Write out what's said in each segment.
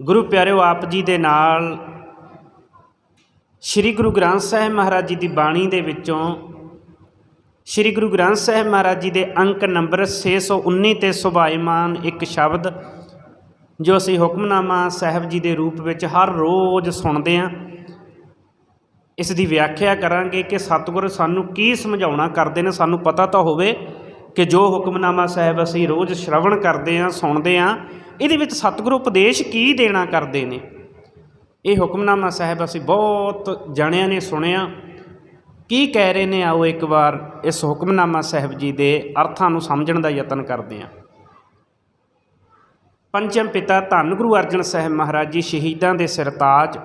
ਗੁਰੂ ਪਿਆਰਿਓ, ਆਪ ਜੀ ਦੇ ਨਾਲ ਸ੍ਰੀ ਗੁਰੂ ਗ੍ਰੰਥ ਸਾਹਿਬ ਮਹਾਰਾਜ ਜੀ ਦੀ ਬਾਣੀ ਦੇ ਵਿੱਚੋਂ ਸ੍ਰੀ ਗੁਰੂ ਗ੍ਰੰਥ ਸਾਹਿਬ ਮਹਾਰਾਜ ਜੀ ਦੇ ਅੰਕ ਨੰਬਰ 619 ਤੇ ਸੁਭਾਇਮਾਨ ਇੱਕ ਸ਼ਬਦ, ਜੋ ਅਸੀਂ ਹੁਕਮਨਾਮਾ ਸਾਹਿਬ ਜੀ ਦੇ ਰੂਪ ਵਿੱਚ ਹਰ ਰੋਜ਼ ਸੁਣਦੇ ਹਾਂ। ਇਸ ਦੀ ਵਿਆਖਿਆ ਕਰਾਂਗੇ ਕਿ ਸਤਿਗੁਰ ਸਾਨੂੰ ਕੀ ਸਮਝਾਉਣਾ ਕਰਦੇ ਨੇ, ਸਾਨੂੰ ਪਤਾ ਤਾਂ ਹੋਵੇ। ਕਿ ਜੋ ਹੁਕਮਨਾਮਾ ਸਾਹਿਬ ਅਸੀਂ ਰੋਜ਼ ਸ਼ਰਵਣ ਕਰਦੇ ਹਾਂ, ਸੁਣਦੇ ਹਾਂ, ਇਹਦੇ ਵਿੱਚ ਸਤਿਗੁਰ ਉਪਦੇਸ਼ ਕੀ ਦੇਣਾ ਕਰਦੇ ਨੇ? ਇਹ ਹੁਕਮਨਾਮਾ ਸਾਹਿਬ ਅਸੀਂ ਬਹੁਤ ਜਾਣਿਆਂ ਨੇ, ਸੁਣਿਆ। ਕੀ ਕਹਿ ਰਹੇ ਨੇ? ਆਓ ਇੱਕ ਵਾਰ ਇਸ ਹੁਕਮਨਾਮਾ ਸਾਹਿਬ ਜੀ ਦੇ ਅਰਥਾਂ ਨੂੰ ਸਮਝਣ ਦਾ ਯਤਨ ਕਰਦੇ ਹਾਂ। ਪੰਚਮ ਪਿਤਾ ਧੰਨ ਗੁਰੂ ਅਰਜਨ ਸਾਹਿਬ ਮਹਾਰਾਜ ਜੀ ਸ਼ਹੀਦਾਂ ਦੇ ਸਰਤਾਜ,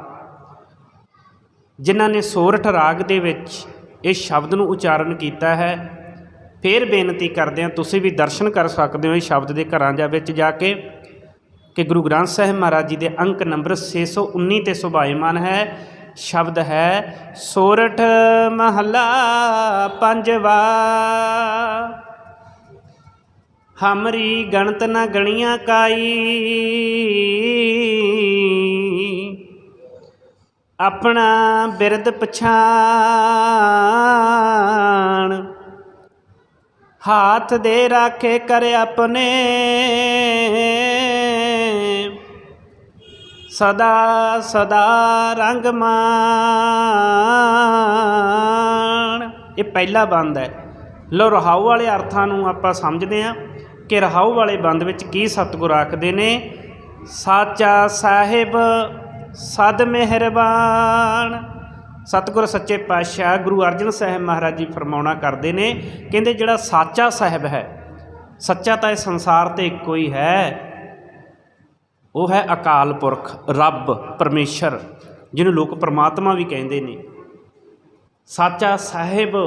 ਜਿਨ੍ਹਾਂ ਨੇ ਸੋਰਠ ਰਾਗ ਦੇ ਵਿੱਚ ਇਸ ਸ਼ਬਦ ਨੂੰ ਉਚਾਰਨ ਕੀਤਾ ਹੈ। ਫੇਰ ਬੇਨਤੀ ਕਰਦੇ ਹਾਂ, ਤੁਸੀਂ ਵੀ ਦਰਸ਼ਨ ਕਰ ਸਕਦੇ ਹੋ ਇਸ ਸ਼ਬਦ ਦੇ ਘਰਾਂ ਜਾਂ ਵਿੱਚ ਜਾ ਕੇ ਕਿ ਗੁਰੂ ਗ੍ਰੰਥ ਸਾਹਿਬ ਮਹਾਰਾਜ ਜੀ ਦੇ ਅੰਕ ਨੰਬਰ 619 ਤੇ ਸੁਭਾਇਮਾਨ ਹੈ। ਸ਼ਬਦ ਹੈ, ਸੋਰਠ ਮਹੱਲਾ ਪੰਜਵਾ। ਹਮਰੀ ਗਣਤ ਨਾ ਗਣੀਆਂ ਕਾਈ। ਆਪਣਾ ਬਿਰਦ ਪਛਾਣ। ਹਾਥ ਦੇ ਰਾਖੇ ਕਰ ਆਪਣੇ। ਸਦਾ ਸਦਾ ਰੰਗ ਮਾਣ। ਇਹ ਪਹਿਲਾ ਬੰਦ ਹੈ। ਲੋ ਰਹਾਉ ਵਾਲੇ ਅਰਥਾਂ ਨੂੰ ਆਪਾਂ ਸਮਝਦੇ ਹਾਂ ਕਿ ਰਹਾਉ ਵਾਲੇ ਬੰਦ ਵਿੱਚ ਕੀ ਸਤਿਗੁਰ ਆਖਦੇ ਨੇ? ਸਾਚਾ ਸਾਹਿਬ, ਸਦ ਮਿਹਰਬਾਨ। ਸਤਿਗੁਰ ਸੱਚੇ ਪਾਤਸ਼ਾਹ ਗੁਰੂ ਅਰਜਨ ਸਾਹਿਬ ਮਹਾਰਾਜ ਜੀ ਫਰਮਾਉਣਾ ਕਰਦੇ ਨੇ, ਕਹਿੰਦੇ ਜਿਹੜਾ ਸਾਚਾ ਸਾਹਿਬ ਹੈ, ਸੱਚਾ ਤਾਂ ਇਹ ਸੰਸਾਰ ਤੇ ਇੱਕੋ ਹੀ ਹੈ। ਉਹ ਹੈ ਅਕਾਲ ਪੁਰਖ, ਰੱਬ, ਪਰਮੇਸ਼ਰ, ਜਿਹਨੂੰ ਲੋਕ ਪ੍ਰਮਾਤਮਾ ਵੀ ਕਹਿੰਦੇ ਨੇ। ਸਾਚਾ ਸਾਹਿਬ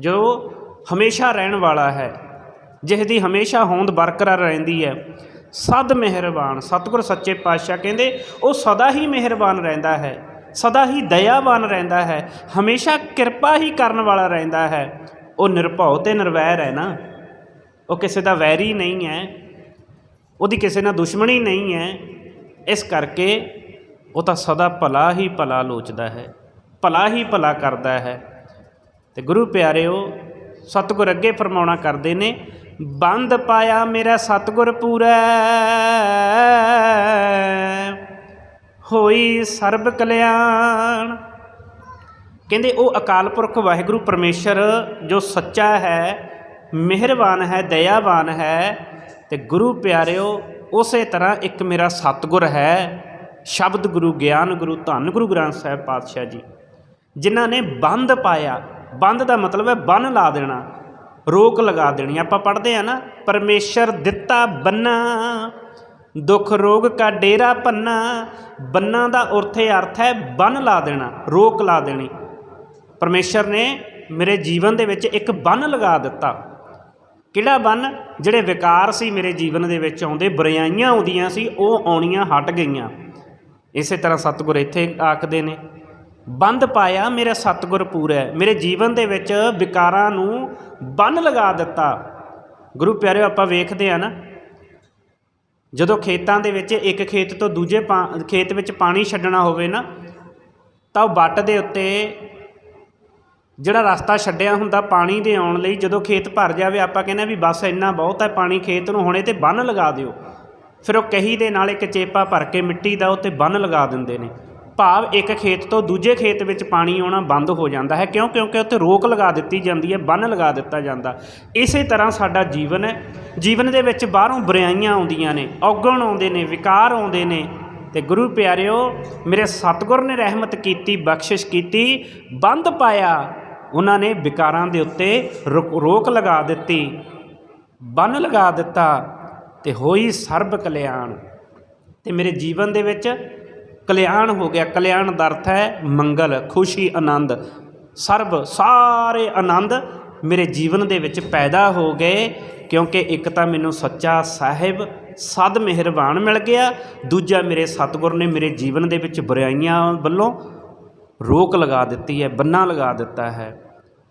ਜੋ ਹਮੇਸ਼ਾ ਰਹਿਣ ਵਾਲਾ ਹੈ ਜਿਸ ਦੀ ਹਮੇਸ਼ਾ ਹੋਂਦ ਬਰਕਰਾਰ ਰਹਿੰਦੀ ਹੈ, ਸਦ ਮਿਹਰਬਾਨ। ਸਤਿਗੁਰ ਸੱਚੇ ਪਾਤਸ਼ਾਹ ਕਹਿੰਦੇ, ਉਹ ਸਦਾ ਹੀ ਮਿਹਰਬਾਨ ਰਹਿੰਦਾ ਹੈ। ਸਦਾ ਹੀ ਦਇਆਵਾਨ ਰਹਿੰਦਾ ਹੈ, ਹਮੇਸ਼ਾ ਕਿਰਪਾ ਹੀ ਕਰਨ ਵਾਲਾ ਰਹਿੰਦਾ ਹੈ। ਉਹ ਨਿਰਭਉ ਤੇ ਨਿਰਵੈਰ ਹੈ ਨਾ। ਉਹ ਕਿਸੇ ਦਾ ਵੈਰੀ ਨਹੀਂ ਹੈ, ਉਹਦੀ ਕਿਸੇ ਨਾਲ ਦੁਸ਼ਮਣੀ ਨਹੀਂ ਹੈ। ਇਸ ਕਰਕੇ ਉਹ ਤਾਂ ਸਦਾ ਭਲਾ ਹੀ ਭਲਾ ਲੋਚਦਾ ਹੈ, ਭਲਾ ਹੀ ਭਲਾ ਕਰਦਾ ਹੈ। ਤੇ ਗੁਰੂ ਪਿਆਰਿਓ, ਸਤਿਗੁਰ ਅੱਗੇ ਫਰਮਾਉਣਾ ਕਰਦੇ ਨੇ, ਬੰਦ ਪਾਇਆ ਮੇਰਾ ਸਤਿਗੁਰ ਪੂਰਾ। ਹੋਈ ਸਰਬ ਕਲਿਆਣ। ਕਹਿੰਦੇ ਉਹ ਅਕਾਲ ਪੁਰਖ ਵਾਹਿਗੁਰੂ ਪਰਮੇਸ਼ਰ ਜੋ ਸੱਚਾ ਹੈ, ਮਿਹਰਬਾਨ ਹੈ, ਦਇਆਵਾਨ ਹੈ ਤੇ ਗੁਰੂ ਪਿਆਰਿਓ, ਉਸੇ ਤਰ੍ਹਾਂ ਇੱਕ ਮੇਰਾ ਸਤਿਗੁਰ ਹੈ, ਸ਼ਬਦ ਗੁਰੂ, ਗਿਆਨ ਗੁਰੂ, ਧੰਨ ਗੁਰੂ ਗ੍ਰੰਥ ਸਾਹਿਬ ਪਾਤਸ਼ਾਹ ਜੀ, ਜਿਨ੍ਹਾਂ ਨੇ ਬੰਦ ਪਾਇਆ। ਬੰਦ ਦਾ ਮਤਲਬ ਹੈ ਬੰਨ ਲਾ ਦੇਣਾ, ਰੋਕ ਲਗਾ ਦੇਣੀ। ਆਪਾਂ ਪੜ੍ਹਦੇ ਆ ਨਾ, ਪਰਮੇਸ਼ਰ ਦਿੱਤਾ ਬੰਨਾ। ਦੁੱਖ ਰੋਗ ਕਾ ਡੇਰਾ ਪੰਨਾ ਬੰਨਾ ਦਾ ਉਰਥੇ ਅਰਥ ਹੈ ਬੰਨ ਲਾ ਦੇਣਾ, ਰੋਕ ਲਾ ਦੇਣੀ। ਪਰਮੇਸ਼ਰ ਨੇ ਮੇਰੇ ਜੀਵਨ ਦੇ ਵਿੱਚ ਇੱਕ ਬੰਨ ਲਗਾ ਦਿੱਤਾ। ਕਿਹੜਾ ਬੰਨ? ਜਿਹੜੇ ਵਿਕਾਰ ਸੀ ਮੇਰੇ ਜੀਵਨ ਦੇ ਵਿੱਚ ਆਉਂਦੇ ਬੁਰਾਈਆਂ ਆਉਂਦੀਆਂ ਸੀ, ਉਹ ਆਉਣੀਆਂ ਹਟ ਗਈਆਂ। ਇਸੇ ਤਰ੍ਹਾਂ ਸਤਿਗੁਰ ਇੱਥੇ ਆਖਦੇ ਨੇ, ਬੰਦ ਪਾਇਆ ਮੇਰਾ ਸਤਿਗੁਰ ਪੂਰਾ ਮੇਰੇ ਜੀਵਨ ਦੇ ਵਿੱਚ ਵਿਕਾਰਾਂ ਨੂੰ ਬੰਨ ਲਗਾ ਦਿੱਤਾ। ਗੁਰੂ ਪਿਆਰਿਓ, ਆਪਾਂ ਵੇਖਦੇ ਆ ਨਾ ਜਦੋਂ ਖੇਤਾਂ ਦੇ ਵਿੱਚ ਇੱਕ ਖੇਤ ਤੋਂ ਦੂਜੇ ਪਾ- ਖੇਤ ਵਿੱਚ ਪਾਣੀ ਛੱਡਣਾ ਹੋਵੇ ਨਾ, ਤਾਂ ਉਹ ਵੱਟ ਦੇ ਉੱਤੇ ਜਿਹੜਾ ਰਸਤਾ ਛੱਡਿਆ ਹੁੰਦਾ ਪਾਣੀ ਦੇ ਆਉਣ ਲਈ, ਜਦੋਂ ਖੇਤ ਭਰ ਜਾਵੇ, ਆਪਾਂ ਕਹਿੰਦੇ ਆ ਵੀ ਬਸ ਇੰਨਾ ਬਹੁਤ ਹੈ ਪਾਣੀ ਖੇਤ ਨੂੰ, ਹੁਣੇ ਤੇ ਬੰਨ ਲਗਾ ਦਿਓ। ਫਿਰ ਉਹ ਕਹੀ ਦੇ ਨਾਲ ਇੱਕ ਚੇਪਾ ਭਰ ਕੇ ਮਿੱਟੀ ਦਾ ਉੱਤੇ ਬੰਨ ਲਗਾ ਦਿੰਦੇ ਨੇ। ਭਾਵ ਇੱਕ ਖੇਤ ਤੋਂ ਦੂਜੇ ਖੇਤ ਵਿੱਚ ਪਾਣੀ ਆਉਣਾ ਬੰਦ ਹੋ ਜਾਂਦਾ ਹੈ। ਕਿਉਂ? ਕਿਉਂਕਿ ਉੱਥੇ ਰੋਕ ਲਗਾ ਦਿੱਤੀ ਜਾਂਦੀ ਹੈ, ਬੰਨ ਲਗਾ ਦਿੱਤਾ ਜਾਂਦਾ। ਇਸੇ ਤਰ੍ਹਾਂ ਸਾਡਾ ਜੀਵਨ ਹੈ। ਜੀਵਨ ਦੇ ਵਿੱਚ ਬਾਹਰੋਂ ਬੁਰਾਈਆਂ ਆਉਂਦੀਆਂ ਨੇ, ਔਗਣ ਆਉਂਦੇ ਨੇ, ਵਿਕਾਰ ਆਉਂਦੇ ਨੇ। ਤੇ ਗੁਰੂ ਪਿਆਰਿਓ, ਮੇਰੇ ਸਤਿਗੁਰ ਨੇ ਰਹਿਮਤ ਕੀਤੀ, ਬਖਸ਼ਿਸ਼ ਕੀਤੀ, ਬੰਦ ਪਾਇਆ। ਉਹਨਾਂ ਨੇ ਵਿਕਾਰਾਂ ਦੇ ਉੱਤੇ ਰੁਕ- ਰੋਕ ਲਗਾ ਦਿੱਤੀ, ਬੰਨ ਲਗਾ ਦਿੱਤਾ ਤੇ ਹੋਈ ਸਰਬ ਕਲਿਆਣ। ਤੇ ਮੇਰੇ ਜੀਵਨ ਦੇ ਵਿੱਚ ਕਲਿਆਣ ਹੋ ਗਿਆ, ਕਲਿਆਣ ਦਾ ਅਰਥ ਹੈ ਮੰਗਲ, ਖੁਸ਼ੀ, ਆਨੰਦ। ਸਰਬ ਸਾਰੇ ਆਨੰਦ ਮੇਰੇ ਜੀਵਨ ਦੇ ਵਿੱਚ ਪੈਦਾ ਹੋ ਗਏ, ਕਿਉਂਕਿ ਇੱਕ ਤਾਂ ਮੈਨੂੰ ਸੱਚਾ ਸਾਹਿਬ, ਸਦ ਮਿਹਰਬਾਨ ਮਿਲ ਗਿਆ, ਦੂਜਾ ਮੇਰੇ ਸਤਿਗੁਰ ਨੇ ਮੇਰੇ ਜੀਵਨ ਦੇ ਵਿੱਚ ਬੁਰਾਈਆਂ ਵੱਲੋਂ ਰੋਕ ਲਗਾ ਦਿੱਤੀ ਹੈ, ਬੰਨਾ ਲਗਾ ਦਿੱਤਾ ਹੈ।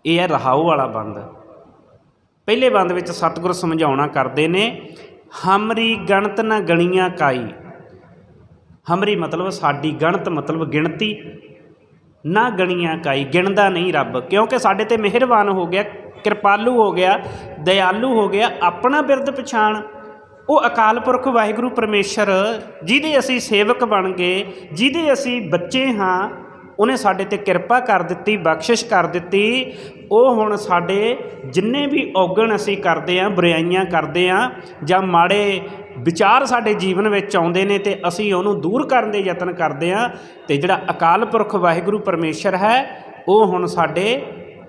ਇਹ ਹੈ ਰਹਾਉ ਵਾਲਾ ਬੰਦ। ਪਹਿਲੇ ਬੰਦ ਵਿੱਚ ਸਤਿਗੁਰ ਸਮਝਾਉਣਾ ਕਰਦੇ ਨੇ, ਹਮਰੀ ਗਣਤ ਨਾ ਗਣੀਆਂ ਕਾਈ। ਹਮਰੀ ਮਤਲਬ ਸਾਡੀ ਗਣਤ ਮਤਲਬ ਗਿਣਤੀ। ਨਾ ਗਣੀਆਂ ਕਾਈ, ਗਿਣਦਾ ਨਹੀਂ ਰੱਬ। ਕਿਉਂਕਿ ਸਾਡੇ ਤੇ ਮਿਹਰਬਾਨ ਹੋ ਗਿਆ, ਕਿਰਪਾਲੂ ਹੋ ਗਿਆ ਦਇਆਲੂ ਹੋ ਗਿਆ, ਆਪਣਾ ਬਿਰਦ ਪਛਾਣ। ਉਹ ਅਕਾਲ ਪੁਰਖ ਵਾਹਿਗੁਰੂ ਪਰਮੇਸ਼ਰ, ਜਿਹਦੇ ਅਸੀਂ ਸੇਵਕ ਬਣ ਗਏ, ਜਿਹਦੇ ਅਸੀਂ ਬੱਚੇ ਹਾਂ ਉਹਨੇ ਸਾਡੇ ਤੇ ਕਿਰਪਾ ਕਰ ਦਿੱਤੀ, ਬਖਸ਼ਿਸ਼ ਕਰ ਦਿੱਤੀ। ਉਹ ਹੁਣ ਸਾਡੇ ਜਿੰਨੇ ਵੀ ਔਗਣ ਅਸੀਂ ਕਰਦੇ ਆਂ, ਬੁਰਾਈਆਂ ਕਰਦੇ ਆਂ, ਜਾਂ ਮਾੜੇ ਵਿਚਾਰ ਸਾਡੇ ਜੀਵਨ ਵਿੱਚ ਆਉਂਦੇ ਨੇ ਤੇ ਅਸੀਂ ਉਹਨੂੰ ਦੂਰ ਕਰਨ ਦੇ ਯਤਨ ਕਰਦੇ ਆਂ, ਤੇ ਜਿਹੜਾ ਅਕਾਲ ਪੁਰਖ ਵਾਹਿਗੁਰੂ ਪਰਮੇਸ਼ਰ ਹੈ, ਉਹ ਹੁਣ ਸਾਡੇ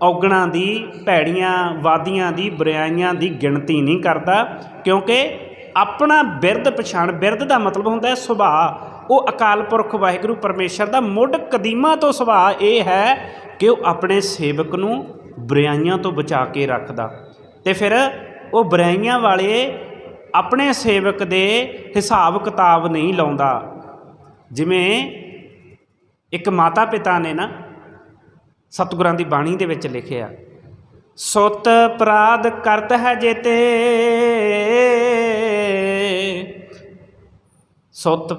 ਔਗਣਾਂ ਦੀ, ਭੈੜੀਆਂ, ਵਾਦੀਆਂ ਦੀ, ਬੁਰਾਈਆਂ ਦੀ ਗਿਣਤੀ ਨਹੀਂ ਕਰਦਾ, ਕਿਉਂਕਿ ਆਪਣਾ ਬਿਰਧ ਪਛਾਣ, ਬਿਰਧ ਦਾ ਮਤਲਬ ਹੁੰਦਾ ਹੈ ਸੁਭਾਅ। ਉਹ ਅਕਾਲ ਪੁਰਖ ਵਾਹਿਗੁਰੂ ਪਰਮੇਸ਼ਰ ਦਾ ਮੁੱਢ ਕਦੀਮਾ ਤੋਂ ਸੁਭਾਅ ਇਹ ਹੈ ਕਿ ਉਹ ਆਪਣੇ ਸੇਵਕ ਨੂੰ ਬੁਰਾਈਆਂ ਤੋਂ ਬਚਾ ਕੇ ਰੱਖਦਾ। ਤੇ ਫਿਰ ਉਹ ਬੁਰਾਈਆਂ ਵਾਲੇ ਆਪਣੇ ਸੇਵਕ ਦੇ ਹਿਸਾਬ ਕਿਤਾਬ ਨਹੀਂ ਲਾਉਂਦਾ। ਜਿਵੇਂ ਇੱਕ ਮਾਤਾ ਪਿਤਾ ਨੇ ਨਾ ਸਤਿਗੁਰਾਂ ਦੀ ਬਾਣੀ ਦੇ ਵਿੱਚ ਲਿਖਿਆ, ਸੁਤ ਅਪਰਾਧ ਕਰਤ ਹੈ ਜੇਤੇ ਸੁਤ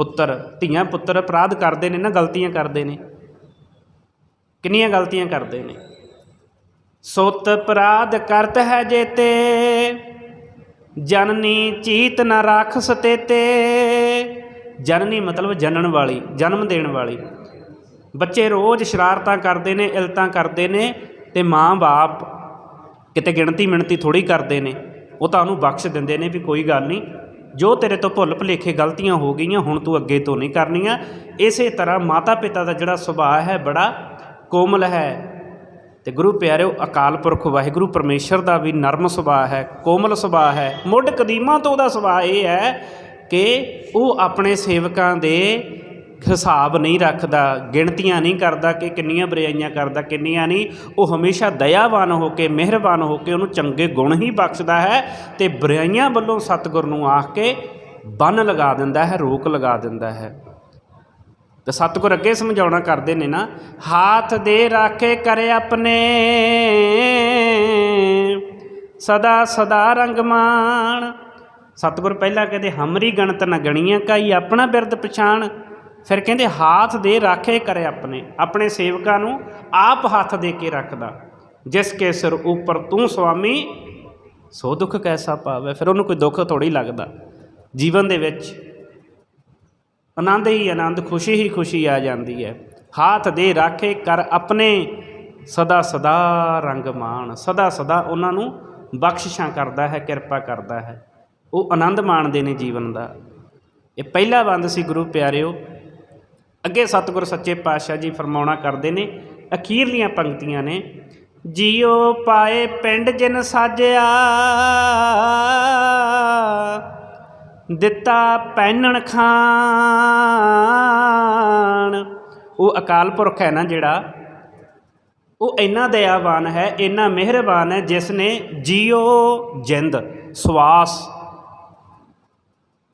ਪੁੱਤਰ, ਧੀਆਂ ਪੁੱਤਰ ਅਪਰਾਧ ਕਰਦੇ ਨੇ ਨਾ, ਗਲਤੀਆਂ ਕਰਦੇ ਨੇ। ਕਿੰਨੀਆਂ ਗਲਤੀਆਂ ਕਰਦੇ ਨੇ? ਸੁੱਤ ਅਪਰਾਧ ਕਰਤ ਹੈ ਜੇਤੇ ਜਨਨੀ ਚੀਤ ਨ ਰਾਖਸ ਤੇਤੇ ਜਨਨੀ ਮਤਲਬ ਜਨਣ ਵਾਲੀ, ਜਨਮ ਦੇਣ ਵਾਲੀ। ਬੱਚੇ ਰੋਜ਼ ਸ਼ਰਾਰਤਾਂ ਕਰਦੇ ਨੇ, ਇਲਤਾਂ ਕਰਦੇ ਨੇ ਤੇ ਮਾਂ-ਬਾਪ ਕਿਤੇ ਗਿਣਤੀ ਮਿਣਤੀ ਥੋੜੀ ਕਰਦੇ ਨੇ। ਉਹ ਤਾਂ ਉਹਨੂੰ ਬਖਸ਼ ਦਿੰਦੇ ਨੇ ਵੀ ਕੋਈ ਗੱਲ ਨਹੀਂ। ਜੋ ਤੇਰੇ ਤੋਂ ਭੁੱਲ ਭੁਲੇਖੇ ਗਲਤੀਆਂ ਹੋ ਗਈਆਂ, ਹੁਣ ਤੂੰ ਅੱਗੇ ਤੋਂ ਨਹੀਂ ਕਰਨੀਆਂ। ਇਸੇ ਤਰ੍ਹਾਂ ਮਾਤਾ ਪਿਤਾ ਦਾ ਜਿਹੜਾ ਸੁਭਾਅ ਹੈ, ਬੜਾ ਕੋਮਲ ਹੈ। ਤੇ ਗੁਰੂ ਪਿਆਰਿਓ, ਅਕਾਲ ਪੁਰਖ ਵਾਹਿਗੁਰੂ, ਪਰਮੇਸ਼ਰ ਦਾ ਵੀ ਨਰਮ ਸੁਭਾਅ ਹੈ, ਕੋਮਲ ਸੁਭਾਅ ਹੈ। ਮੁੱਢ ਕਦੀਮਾਂ ਤੋਂ ਉਹਦਾ ਸੁਭਾਅ ਇਹ ਹੈ ਕਿ ਉਹ ਆਪਣੇ ਸੇਵਕਾਂ ਦੇ ਹਿਸਾਬ ਨਹੀਂ ਰੱਖਦਾ, ਗਿਣਤੀਆਂ ਨਹੀਂ ਕਰਦਾ ਕਿ ਕਿੰਨੀਆਂ ਬਰਿਆਈਆਂ ਕਰਦਾ, ਕਿੰਨੀਆਂ ਨਹੀਂ, ਉਹ ਹਮੇਸ਼ਾ ਦਇਆਵਾਨ ਹੋ ਕੇ, ਮਿਹਰਬਾਨ ਹੋ ਕੇ ਉਹਨੂੰ ਚੰਗੇ ਗੁਣ ਹੀ ਬਖਸ਼ਦਾ ਹੈ ਤੇ ਬਰਿਆਈਆਂ ਵੱਲੋਂ ਸਤਿਗੁਰ ਨੂੰ ਆਖ ਕੇ ਬੰਨ ਲਗਾ ਦਿੰਦਾ ਹੈ, ਰੋਕ ਲਗਾ ਦਿੰਦਾ ਹੈ। ਤੇ ਸਤਿਗੁਰ ਅੱਗੇ ਸਮਝਾਉਣਾ ਕਰਦੇ ਨੇ ਨਾ, ਹਾਥ ਦੇ ਰਾਖੇ ਕਰੇ ਆਪਣੇ, ਸਦਾ ਸਦਾ ਰੰਗਮਾਨ। ਸਤਿਗੁਰ ਪਹਿਲਾਂ ਕਹਿੰਦੇ, ਹਮਰੀ ਗਣਤ ਨ ਗਣੀਆਂ ਕਾਈ ਆਪਣਾ ਬਿਰਦ ਪਛਾਣ। ਫਿਰ ਕਹਿੰਦੇ, ਹਾਥ ਦੇ ਰਾਖੇ ਕਰੇ ਆਪਣੇ ਆਪਣੇ ਸੇਵਕਾਂ ਨੂੰ ਆਪ ਹੱਥ ਦੇ ਕੇ ਰੱਖਦਾ। ਜਿਸ ਕੇ ਸਿਰ ਉੱਪਰ ਤੂੰ ਸੁਆਮੀ, ਸੋ ਦੁੱਖ ਕੈਸਾ ਪਾਵੇ। ਫਿਰ ਉਹਨੂੰ ਕੋਈ ਦੁੱਖ ਥੋੜੀ ਲੱਗਦਾ। ਜੀਵਨ ਦੇ ਵਿੱਚ ਆਨੰਦ ਹੀ ਆਨੰਦ, ਖੁਸ਼ੀ ਹੀ ਖੁਸ਼ੀ ਆ ਜਾਂਦੀ ਹੈ। ਹਾਥ ਦੇ ਰਾਖੇ ਕਰ ਆਪਣੇ, ਸਦਾ ਸਦਾ ਰੰਗ ਮਾਣ। ਸਦਾ ਸਦਾ ਉਹਨਾਂ ਨੂੰ ਬਖਸ਼ਿਸ਼ਾਂ ਕਰਦਾ ਹੈ, ਕਿਰਪਾ ਕਰਦਾ ਹੈ। ਉਹ ਆਨੰਦ ਮਾਣਦੇ ਨੇ ਜੀਵਨ ਦਾ। ਇਹ ਪਹਿਲਾ ਬੰਦ ਸੀ, ਗੁਰੂ ਪਿਆਰਿਓ। ਅੱਗੇ ਸਤਿਗੁਰ ਸੱਚੇ ਪਾਤਸ਼ਾਹ ਜੀ ਫਰਮਾਉਣਾ ਕਰਦੇ ਨੇ ਅਖੀਰਲੀਆਂ ਪੰਕਤੀਆਂ ਨੇ ਜੀਉ ਪਾਏ ਪਿੰਡ ਜਿਨ ਸਾਜਿਆ, ਦਿੱਤਾ ਪੈਨਣ ਖਾਨ ਉਹ ਅਕਾਲ ਪੁਰਖ ਹੈ ਨਾ ਜਿਹੜਾ, ਉਹ ਇੰਨਾ ਦਇਆਵਾਨ ਹੈ, ਇੰਨਾ ਮਿਹਰਬਾਨ ਹੈ, ਜਿਸ ਨੇ ਜੀਓ ਜਿੰਦ, ਸਵਾਸ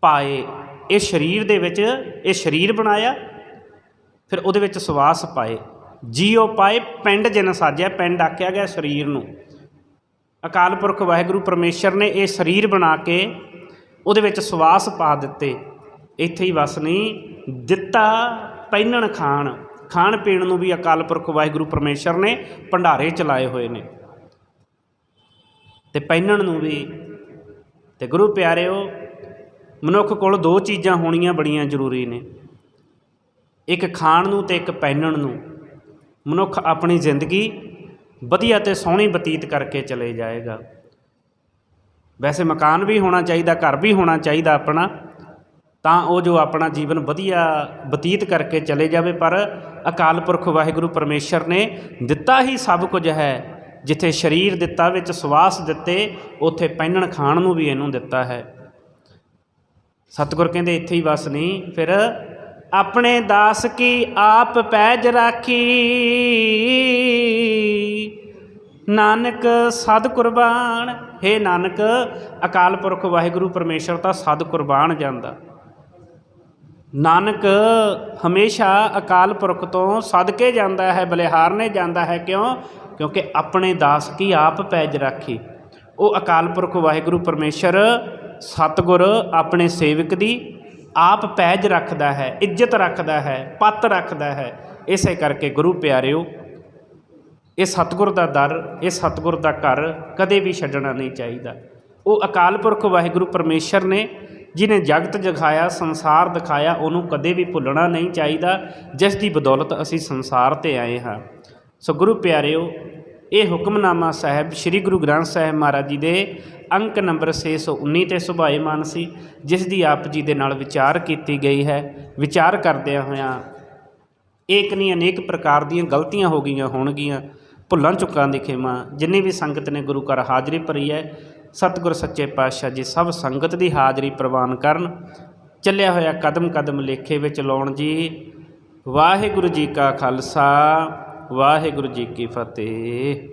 ਪਾਏ। ਇਹ ਸਰੀਰ ਦੇ ਵਿੱਚ, ਇਹ ਸਰੀਰ ਬਣਾਇਆ ਫਿਰ ਉਹਦੇ ਵਿੱਚ ਸਵਾਸ ਪਾਏ। ਜੀਓ ਪਾਏ, ਪਿੰਡ ਜਿਨ ਸਾਜਿਆ, ਪਿੰਡ ਆਖਿਆ ਗਿਆ ਸਰੀਰ ਨੂੰ। ਅਕਾਲ ਪੁਰਖ ਵਾਹਿਗੁਰੂ ਪਰਮੇਸ਼ਰ ਨੇ ਇਹ ਸਰੀਰ ਬਣਾ ਕੇ ਉਹਦੇ ਵਿੱਚ ਸਵਾਸ ਪਾ ਦਿੱਤੇ। ਇੱਥੇ ਹੀ ਵਸ ਨਹੀਂ, ਦਿੱਤਾ ਪਹਿਨਣ ਖਾਣ। ਖਾਣ ਪੀਣ ਨੂੰ ਵੀ ਅਕਾਲ ਪੁਰਖ ਵਾਹਿਗੁਰੂ ਪਰਮੇਸ਼ਰ ਨੇ ਭੰਡਾਰੇ ਚਲਾਏ ਹੋਏ ਨੇ। ਤੇ ਪਹਿਨਣ ਨੂੰ ਵੀ, ਤੇ ਗੁਰੂ ਪਿਆਰਿਓ, ਮਨੁੱਖ ਕੋਲ ਦੋ ਚੀਜ਼ਾਂ ਹੋਣੀਆਂ ਬੜੀਆਂ ਜ਼ਰੂਰੀ ਨੇ। ਇੱਕ ਖਾਣ ਨੂੰ ਤੇ ਇੱਕ ਪਹਿਨਣ ਨੂੰ ਮਨੁੱਖ ਆਪਣੀ ਜ਼ਿੰਦਗੀ ਵਧੀਆ ਤੇ ਸੋਹਣੀ ਬਤੀਤ ਕਰਕੇ ਚਲੇ ਜਾਏਗਾ। ਵੈਸੇ ਮਕਾਨ ਵੀ ਹੋਣਾ ਚਾਹੀਦਾ, ਘਰ ਵੀ ਹੋਣਾ ਚਾਹੀਦਾ ਆਪਣਾ, ਤਾਂ ਉਹ ਜੋ ਆਪਣਾ ਜੀਵਨ ਵਧੀਆ ਬਤੀਤ ਕਰਕੇ ਚਲੇ ਜਾਵੇ, ਪਰ ਅਕਾਲ ਪੁਰਖ ਵਾਹਿਗੁਰੂ ਪਰਮੇਸ਼ਰ ਨੇ ਦਿੱਤਾ ਹੀ ਸਭ ਕੁਝ ਹੈ। ਜਿੱਥੇ ਸਰੀਰ ਦਿੱਤਾ, ਵਿੱਚ ਸਵਾਸ ਦਿੱਤੇ, ਉੱਥੇ ਪਹਿਨਣ ਖਾਣ ਨੂੰ ਵੀ ਇਹਨੂੰ ਦਿੱਤਾ ਹੈ। ਸਤਿਗੁਰ ਕਹਿੰਦੇ, ਇੱਥੇ ਹੀ ਵਸ ਨਹੀਂ ਫਿਰ ਆਪਣੇ ਦਾਸ ਕੀ ਆਪ ਪੈਜ ਰਾਖੀ? ਨਾਨਕ ਸਦ ਕੁਰਬਾਨ, ਹੈ ਨਾਨਕ, ਅਕਾਲ ਪੁਰਖ ਵਾਹਿਗੁਰੂ ਪਰਮੇਸ਼ਰ ਤਾਂ ਸਦ ਕੁਰਬਾਨ ਜਾਂਦਾ। ਨਾਨਕ ਹਮੇਸ਼ਾ ਅਕਾਲ ਪੁਰਖ ਤੋਂ ਸਦਕੇ ਜਾਂਦਾ ਹੈ ਬਲਿਹਾਰਨੇ ਜਾਂਦਾ ਹੈ। ਕਿਉਂ? ਕਿਉਂਕਿ ਆਪਣੇ ਦਾਸ ਕੀ ਆਪ ਪੈਜ ਰਾਖੀ। ਉਹ ਅਕਾਲ ਪੁਰਖ ਵਾਹਿਗੁਰੂ ਪਰਮੇਸ਼ਰ, ਸਤਿਗੁਰ ਆਪਣੇ ਸੇਵਕ ਦੀ ਆਪ ਪੈਜ ਰੱਖਦਾ ਹੈ, ਇੱਜ਼ਤ ਰੱਖਦਾ ਹੈ, ਪੱਤ ਰੱਖਦਾ ਹੈ। ਇਸੇ ਕਰਕੇ ਗੁਰੂ ਪਿਆਰਿਓ ਇਹ ਸਤਿਗੁਰ ਦਾ ਦਰ ਇਹ ਸਤਿਗੁਰ ਦਾ ਘਰ ਕਦੇ ਵੀ ਛੱਡਣਾ ਨਹੀਂ ਚਾਹੀਦਾ। ਉਹ ਅਕਾਲ ਪੁਰਖ ਵਾਹਿਗੁਰੂ ਪਰਮੇਸ਼ਰ ਨੇ ਜਿਨੇ ਜਗਤ ਜਗਾਇਆ, ਸੰਸਾਰ ਦਿਖਾਇਆ, ਉਹਨੂੰ ਕਦੇ ਵੀ ਭੁੱਲਣਾ ਨਹੀਂ ਚਾਹੀਦਾ। ਜਿਸ ਦੀ ਬਦੌਲਤ ਅਸੀਂ ਸੰਸਾਰ ਤੇ ਆਏ ਹਾਂ। ਸੋ ਗੁਰੂ ਪਿਆਰਿਓ ਇਹ ਹੁਕਮਨਾਮਾ ਸਾਹਿਬ ਸ੍ਰੀ ਗੁਰੂ ਗ੍ਰੰਥ ਸਾਹਿਬ ਮਹਾਰਾਜ ਜੀ ਦੇ ਅੰਕ ਨੰਬਰ 619 ਤੇ ਸੁਭਾਏਮਾਨ ਸੀ, ਜਿਸ ਦੀ ਆਪ ਜੀ ਦੇ ਨਾਲ ਵਿਚਾਰ ਕੀਤੀ ਗਈ ਹੈ। ਵਿਚਾਰ ਕਰਦਿਆਂ ਹੋਇਆਂ ਏਕ ਨਹੀਂ, ਅਨੇਕ ਪ੍ਰਕਾਰ ਦੀਆਂ ਗਲਤੀਆਂ ਹੋ ਗਈਆਂ ਹੋਣਗੀਆਂ, ਭੁੱਲਾਂ ਚੁੱਕਾਂ ਦੀ ਖੇਮਾ, ਜਿੰਨੀ ਵੀ ਸੰਗਤ ਨੇ ਗੁਰੂ ਘਰ ਹਾਜ਼ਰੀ ਭਰੀ ਹੈ, ਸਤਿਗੁਰ ਸੱਚੇ ਪਾਤਸ਼ਾਹ ਜੀ ਸਭ ਸੰਗਤ ਦੀ ਹਾਜ਼ਰੀ ਪ੍ਰਵਾਨ ਕਰਨ, ਚੱਲਿਆ ਹੋਇਆ ਕਦਮ ਕਦਮ ਲੇਖੇ ਵਿੱਚ ਲਾਉਣ ਜੀ, ਵਾਹਿਗੁਰੂ ਜੀ ਕਾ ਖਾਲਸਾ। ਵਾਹਿਗੁਰੂ ਜੀ ਕੀ ਫਤਿਹ।